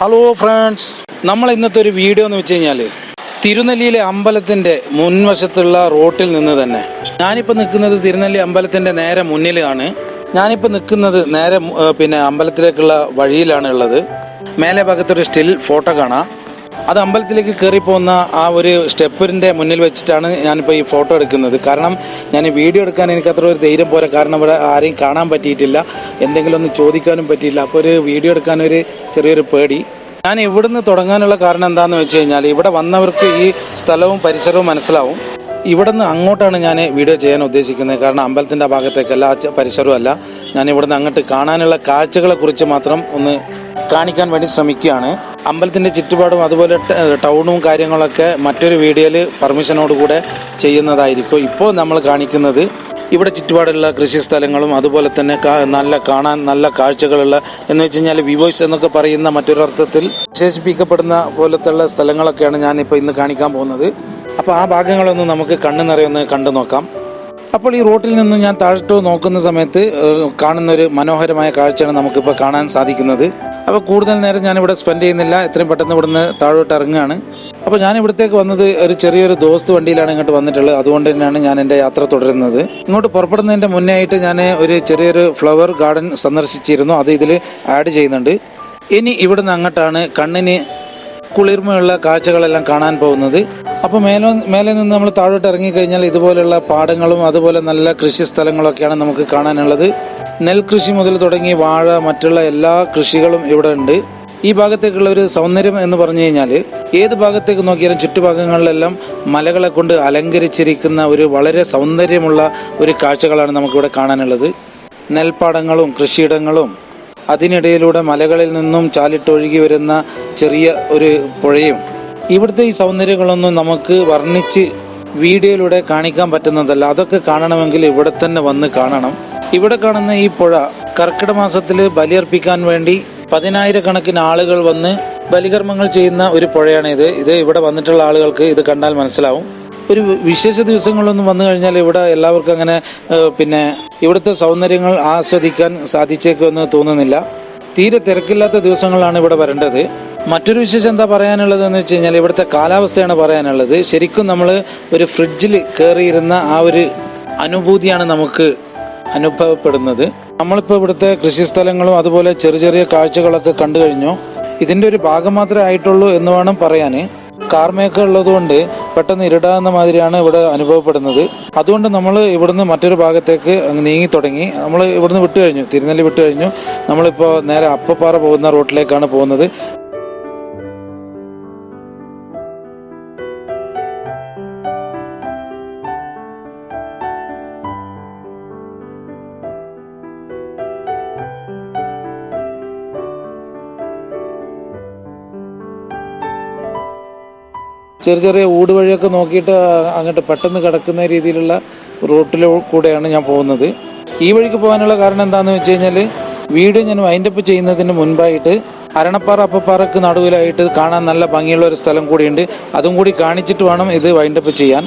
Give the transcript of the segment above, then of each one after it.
Hello friends നമ്മൾ ഇന്നത്തെ ഒരു വീഡിയോ എന്ന് വെച്ച് കഴിഞ്ഞാൽ തിരുനെല്ലിയിലെ അമ്പലത്തിന്റെ മുൻവശത്തുള്ള റോട്ടിൽ നിന്ന് തന്നെ. ഞാനിപ്പോൾ നിൽക്കുന്നത് തിരുനെല്ലി അമ്പലത്തിന്റെ നേരെ മുന്നിലാണ്. ഞാനിപ്പോൾ നിൽക്കുന്നത് നേരെ പിന്നെ അമ്പലത്തിലേക്കുള്ള വഴിയിലാണ് ഉള്ളത്. മേലെ ഭാഗത്തൊരു സ്റ്റിൽ ഫോട്ടോ കാണാം. അത് അമ്പലത്തിലേക്ക് കയറി പോകുന്ന ആ ഒരു സ്റ്റെപ്പിന്റെ മുന്നിൽ വെച്ചിട്ടാണ് ഞാനിപ്പോൾ ഈ ഫോട്ടോ എടുക്കുന്നത്. കാരണം ഞാൻ വീഡിയോ എടുക്കാൻ എനിക്ക് അത്ര ഒരു ധൈര്യം പോരാ. കാരണം ഇവിടെ ആരെയും കാണാൻ പറ്റിയിട്ടില്ല. എന്തെങ്കിലും ഒന്ന് ചോദിക്കാനും പറ്റിയില്ല. അപ്പോൾ ഒരു വീഡിയോ എടുക്കാൻ ഒരു ചെറിയൊരു പേടി. ഞാൻ ഇവിടുന്ന് തുടങ്ങാനുള്ള കാരണം എന്താണെന്ന് വെച്ച് കഴിഞ്ഞാൽ ഇവിടെ വന്നവർക്ക് ഈ സ്ഥലവും പരിസരവും മനസ്സിലാവും. ഇവിടുന്ന് അങ്ങോട്ടാണ് ഞാൻ വീഡിയോ ചെയ്യാൻ ഉദ്ദേശിക്കുന്നത്. കാരണം അമ്പലത്തിന്റെ ഭാഗത്തേക്കല്ല പരിസരമല്ല ഞാൻ ഇവിടുന്ന് അങ്ങോട്ട് കാണാനുള്ള കാഴ്ചകളെ കുറിച്ച് മാത്രം ഒന്ന് കാണിക്കാൻ വേണ്ടി ശ്രമിക്കുകയാണ്. അമ്പലത്തിന്റെ ചുറ്റുപാടും അതുപോലെ ടൗണും കാര്യങ്ങളൊക്കെ മറ്റൊരു വീഡിയോയിൽ പെർമിഷനോടുകൂടെ ചെയ്യുന്നതായിരിക്കും ഇപ്പോൾ നമ്മൾ കാണിക്കുന്നത്. ഇവിടെ ചുറ്റുപാടുള്ള കൃഷി സ്ഥലങ്ങളും അതുപോലെ തന്നെ നല്ല കാണാൻ നല്ല കാഴ്ചകളുള്ള എന്ന് വെച്ച് കഴിഞ്ഞാൽ വിവോയ്സ് എന്നൊക്കെ പറയുന്ന മറ്റൊരർത്ഥത്തിൽ വിശേഷിപ്പിക്കപ്പെടുന്ന പോലത്തുള്ള സ്ഥലങ്ങളൊക്കെയാണ് ഞാൻ ഇപ്പോൾ ഇന്ന് കാണിക്കാൻ പോകുന്നത്. അപ്പോൾ ആ ഭാഗങ്ങളൊന്ന് നമുക്ക് കണ്ണു നിറയൊന്ന് കണ്ടു നോക്കാം. അപ്പോൾ ഈ റോട്ടിൽ നിന്ന് ഞാൻ താഴോട്ട് നോക്കുന്ന സമയത്ത് കാണുന്ന ഒരു മനോഹരമായ കാഴ്ചയാണ് നമുക്കിപ്പോൾ കാണാൻ സാധിക്കുന്നത്. അപ്പോൾ കൂടുതൽ നേരം ഞാൻ ഇവിടെ സ്പെൻഡ് ചെയ്യുന്നില്ല. എത്രയും പെട്ടെന്ന് ഇവിടുന്ന് താഴോട്ട് ഇറങ്ങുകയാണ്. അപ്പോൾ ഞാൻ ഇവിടത്തേക്ക് വന്നത് ഒരു ചെറിയൊരു ദോസ്ത് വണ്ടിയിലാണ് ഇങ്ങോട്ട് വന്നിട്ടുള്ളത്. അതുകൊണ്ട് തന്നെയാണ് ഞാൻ എന്റെ യാത്ര തുടരുന്നത്. ഇങ്ങോട്ട് പുറപ്പെടുന്നതിന്റെ മുന്നേ ആയിട്ട് ഞാൻ ഒരു ചെറിയൊരു ഫ്ലവർ ഗാർഡൻ സന്ദർശിച്ചിരുന്നു. അത് ഇതിൽ ആഡ് ചെയ്യുന്നുണ്ട്. ഇനി ഇവിടുന്ന് അങ്ങോട്ടാണ് കണ്ണിന് കുളിർമയുള്ള കാഴ്ചകളെല്ലാം കാണാൻ പോകുന്നത്. അപ്പോൾ മേലെ മേലെ നിന്ന് നമ്മൾ താഴോട്ട് ഇറങ്ങിക്കഴിഞ്ഞാൽ ഇതുപോലെയുള്ള പാടങ്ങളും അതുപോലെ നല്ല കൃഷി സ്ഥലങ്ങളൊക്കെയാണ് നമുക്ക് കാണാനുള്ളത്. നെൽകൃഷി മുതൽ തുടങ്ങി വാഴ മറ്റുള്ള എല്ലാ കൃഷികളും ഇവിടെ ഉണ്ട്. ഈ ഭാഗത്തേക്കുള്ള ഒരു സൗന്ദര്യം എന്ന് പറഞ്ഞു കഴിഞ്ഞാൽ ഏത് ഭാഗത്തേക്ക് നോക്കിയാലും ചുറ്റുഭാഗങ്ങളിലെല്ലാം മലകളെ കൊണ്ട് അലങ്കരിച്ചിരിക്കുന്ന ഒരു വളരെ സൗന്ദര്യമുള്ള ഒരു കാഴ്ചകളാണ് നമുക്കിവിടെ കാണാനുള്ളത്. നെൽപ്പാടങ്ങളും കൃഷിയിടങ്ങളും അതിനിടയിലൂടെ മലകളിൽ നിന്നും ചാലിട്ടൊഴുകി വരുന്ന ചെറിയ ഒരു പുഴയും. ഇവിടുത്തെ ഈ സൗന്ദര്യങ്ങളൊന്നും നമുക്ക് വർണിച്ച് വീഡിയോയിലൂടെ കാണിക്കാൻ പറ്റുന്നതല്ല. അതൊക്കെ കാണണമെങ്കിൽ ഇവിടെ തന്നെ വന്ന് കാണണം. ഇവിടെ കാണുന്ന ഈ പുഴ കർക്കിട മാസത്തിൽ ബലിയർപ്പിക്കാൻ വേണ്ടി പതിനായിരക്കണക്കിന് ആളുകൾ വന്ന് ബലികർമ്മങ്ങൾ ചെയ്യുന്ന ഒരു പുഴയാണ് ഇത് ഇത് ഇവിടെ വന്നിട്ടുള്ള ആളുകൾക്ക് ഇത് കണ്ടാൽ മനസ്സിലാവും. ഒരു വിശേഷ ദിവസങ്ങളൊന്നും വന്നു കഴിഞ്ഞാൽ ഇവിടെ എല്ലാവർക്കും അങ്ങനെ പിന്നെ ഇവിടുത്തെ സൗന്ദര്യങ്ങൾ ആസ്വദിക്കാൻ സാധിച്ചേക്കുമെന്ന് തോന്നുന്നില്ല. തീരെ തിരക്കില്ലാത്ത ദിവസങ്ങളാണ് ഇവിടെ വരേണ്ടത്. മറ്റൊരു വിശേഷം എന്താ പറയാനുള്ളത് എന്ന് വെച്ച് കഴിഞ്ഞാൽ ഇവിടുത്തെ കാലാവസ്ഥയാണ് പറയാനുള്ളത്. ശരിക്കും നമ്മൾ ഒരു ഫ്രിഡ്ജിൽ കയറിയിരുന്ന ആ ഒരു അനുഭൂതിയാണ് നമുക്ക് അനുഭവപ്പെടുന്നത്. നമ്മളിപ്പോൾ ഇവിടുത്തെ കൃഷി സ്ഥലങ്ങളും അതുപോലെ ചെറിയ ചെറിയ കാഴ്ചകളൊക്കെ കണ്ടു കഴിഞ്ഞു. ഇതിന്റെ ഒരു ഭാഗം മാത്രമേ ആയിട്ടുള്ളൂ എന്ന് വേണം പറയാൻ. കാർമയൊക്കെ ഉള്ളതുകൊണ്ട് പെട്ടെന്ന് ഇരുടാകുന്ന മാതിരിയാണ് ഇവിടെ അനുഭവപ്പെടുന്നത്. അതുകൊണ്ട് നമ്മൾ ഇവിടുന്ന് മറ്റൊരു ഭാഗത്തേക്ക് നീങ്ങി തുടങ്ങി. നമ്മൾ ഇവിടുന്ന് വിട്ടു കഴിഞ്ഞു തിരുനെല്ലി വിട്ടു കഴിഞ്ഞു നമ്മളിപ്പോൾ നേരെ അപ്പപ്പാറ പോകുന്ന റോട്ടിലേക്കാണ് പോകുന്നത്. ചെറിയ ചെറിയ ഊട് വഴിയൊക്കെ നോക്കിയിട്ട് അങ്ങോട്ട് പെട്ടെന്ന് കിടക്കുന്ന രീതിയിലുള്ള റൂട്ടിൽ കൂടെയാണ് ഞാൻ പോകുന്നത്. ഈ വഴിക്ക് പോകാനുള്ള കാരണം എന്താണെന്ന് വെച്ച് കഴിഞ്ഞാൽ വീട് ഞാൻ വൈൻഡപ്പ് ചെയ്യുന്നതിന് മുൻപായിട്ട് അരണപ്പാറ അപ്പപ്പാറക്ക് നടുവിലായിട്ട് കാണാൻ നല്ല ഭംഗിയുള്ള ഒരു സ്ഥലം കൂടിയുണ്ട്. അതും കൂടി കാണിച്ചിട്ട് വേണം ഇത് വൈൻഡപ്പ് ചെയ്യാൻ.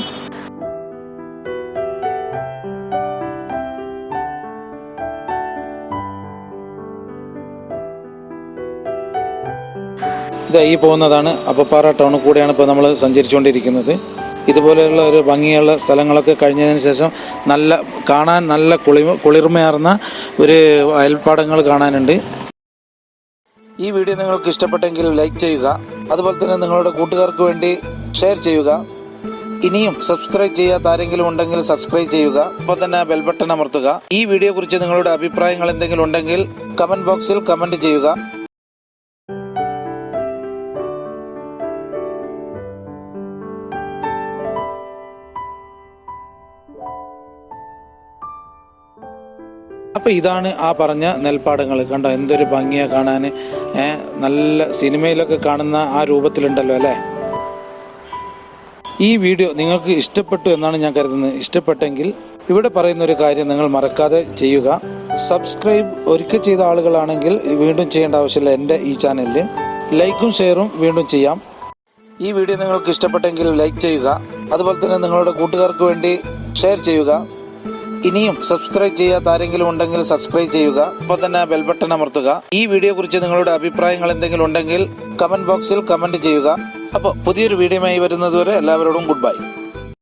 ഇതാ ഈ പോകുന്നതാണ് അപ്പപ്പാറ ടൗണിൽ കൂടെയാണ് ഇപ്പോൾ നമ്മൾ സഞ്ചരിച്ചുകൊണ്ടിരിക്കുന്നത്. ഇതുപോലെയുള്ള ഒരു ഭംഗിയുള്ള സ്ഥലങ്ങളൊക്കെ കഴിഞ്ഞതിന് ശേഷം നല്ല കാണാൻ നല്ല കുളി കുളിർമയാർന്ന ഒരു അയൽപ്പാടങ്ങൾ കാണാനുണ്ട്. ഈ വീഡിയോ നിങ്ങൾക്ക് ഇഷ്ടപ്പെട്ടെങ്കിൽ ലൈക്ക് ചെയ്യുക അതുപോലെ തന്നെ നിങ്ങളുടെ കൂട്ടുകാർക്ക് വേണ്ടി ഷെയർ ചെയ്യുക. ഇനിയും സബ്സ്ക്രൈബ് ചെയ്യാത്ത ആരെങ്കിലും ഉണ്ടെങ്കിൽ സബ്സ്ക്രൈബ് ചെയ്യുക അപ്പോൾ തന്നെ ബെൽ ബട്ടൺ അമർത്തുക. ഈ വീഡിയോ കുറിച്ച് നിങ്ങളുടെ അഭിപ്രായങ്ങൾ എന്തെങ്കിലും ഉണ്ടെങ്കിൽ കമന്റ് ബോക്സിൽ കമന്റ് ചെയ്യുക. അപ്പൊ ഇതാണ് ആ പറഞ്ഞ നെൽപ്പാടങ്ങൾ കണ്ടോ എന്തൊരു ഭംഗിയാ കാണാൻ നല്ല സിനിമയിലൊക്കെ കാണുന്ന ആ രൂപത്തിലുണ്ടല്ലോ അല്ലേ? ഈ വീഡിയോ നിങ്ങൾക്ക് ഇഷ്ടപ്പെട്ടു എന്നാണ് ഞാൻ കരുതുന്നത്. ഇഷ്ടപ്പെട്ടെങ്കിൽ ഇവിടെ പറയുന്ന ഒരു കാര്യം നിങ്ങൾ മറക്കാതെ ചെയ്യുക. സബ്സ്ക്രൈബ് ഒരിക്കൽ ചെയ്ത ആളുകളാണെങ്കിൽ വീണ്ടും ചെയ്യേണ്ട ആവശ്യമില്ല എന്റെ ഈ ചാനലിൽ ലൈക്കും ഷെയറും വീണ്ടും ചെയ്യാം. ഈ വീഡിയോ നിങ്ങൾക്ക് ഇഷ്ടപ്പെട്ടെങ്കിൽ ലൈക്ക് ചെയ്യുക. അതുപോലെ തന്നെ നിങ്ങളുടെ കൂട്ടുകാർക്ക് വേണ്ടി ഷെയർ ചെയ്യുക. ഇനിയും സബ്സ്ക്രൈബ് ചെയ്യാത്ത ആരെങ്കിലും ഉണ്ടെങ്കിൽ സബ്സ്ക്രൈബ് ചെയ്യുക ഒപ്പം തന്നെ ബെൽബട്ടൺ അമർത്തുക. ഈ വീഡിയോ കുറിച്ച് നിങ്ങളുടെ അഭിപ്രായങ്ങൾ എന്തെങ്കിലും ഉണ്ടെങ്കിൽ കമന്റ് ബോക്സിൽ കമന്റ് ചെയ്യുക. അപ്പോൾ പുതിയൊരു വീഡിയോയുമായി വരുന്നതുവരെ എല്ലാവരോടും ഗുഡ് ബൈ